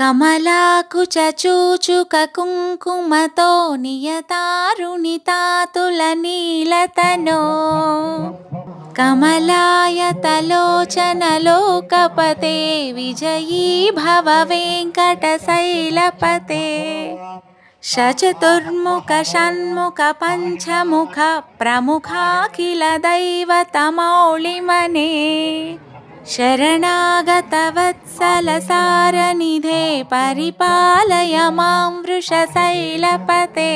కమలాకుచ చూచుక కుంకుమతో నియతారుణి తాతుల నీలతనో. కమలాయతలోచనలోకపతే విజయీ భవ వెంకటశైలపతే. షచతుర్ముఖ షణ్ముఖ పంచముఖ ప్రముఖాఖిల शरणागतवत्सलसारनिधे परिपालय मां वृषशैलपते।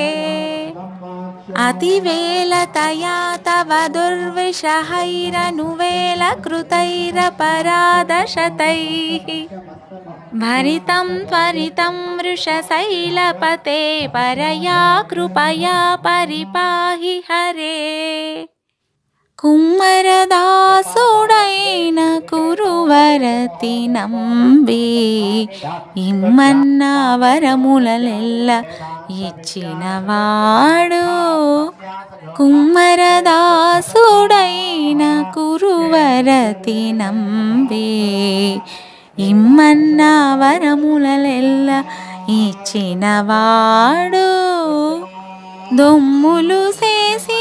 अतिवेलतया तव दुर्विषहैरनुवेलकृतैरपराधशतैः भरितं त्वरितं वृषशैलपते परया कृपया परिपाहि हरे। कुम्भरदासोडै పరిపాహి నంబి ఇమ్మన్న వరములెల్ల ఇచ్చినవాడు. కుమ్మరదాసుడైన కురువరతి నంబి ఇమ్మన్న వరములెల్ల ఇచ్చినవాడు. దొమ్ములు చేసి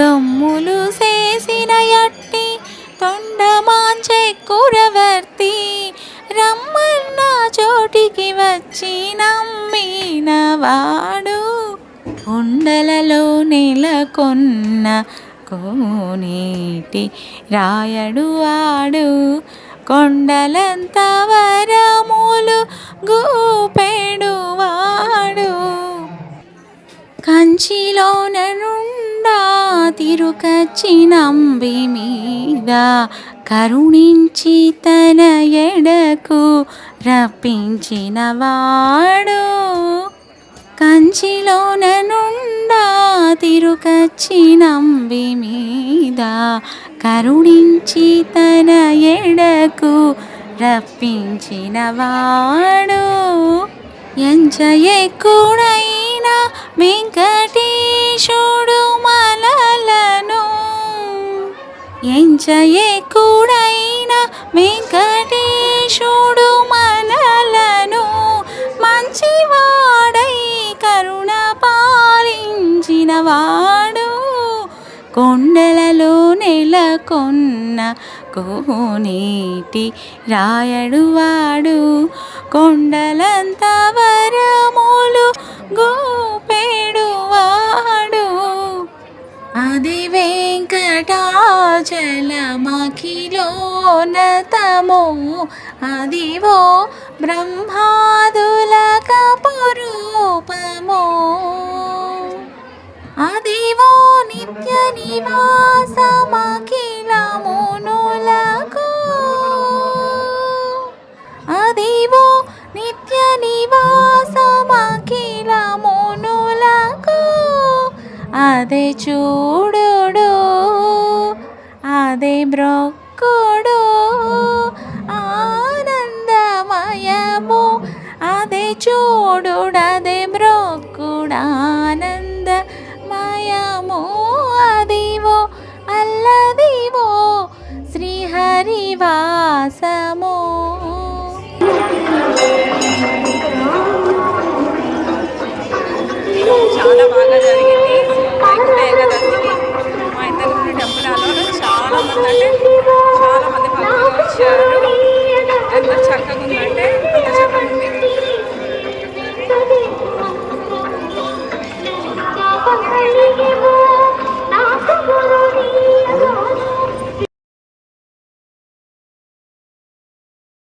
దమ్ములు చేసిన ఎట్టి తొండమాంచె కురవర్తి. రమ్మన్న చోటికి వచ్చి నమ్మినవాడు కొండలలో నెలకొన్న కోనేటి రాయడు వాడు కొండలంత వరములు గూపెడు వాడు. కంచిలోనను నుండా తిరుకచ్చినంబి మీద కరుణించి తన ఎడకు రప్పించిన వాడు. కంచిలోన నుండా తిరుకచ్చినంబి మీద కరుణించి తన ఎడకు రప్పించిన వాడు. ఎంచ ఎక్కుడైన వెంకటేశు ఎంచ ఎక్కుడైన వెంకటేశుడు మనలను మంచివాడై కరుణ పాలించిన వాడు. కొండలలో నెలకొన్న కోనేటి రాయడు వాడు. వెంకటాచలమఖిలోన తమో అదివో బ్రహ్మాదుల కపురూపమో అదివో నిత్య నివాసమఖిలమునులకు అదివో నిత్య నివాసమఖిలమునులకు అదే చూడు చూడుడు అదే బ్రొక్కుడు ఆనందమయము అదే చూడుడు అదే బ్రొక్కుడు ఆనందమయము అదివో అల్లదివో శ్రీహరివాసము. చాలా బాగా జరిగింది. ఏకాదశికి చాలా మంది అంటే చాలామంది భక్తులు వచ్చారు.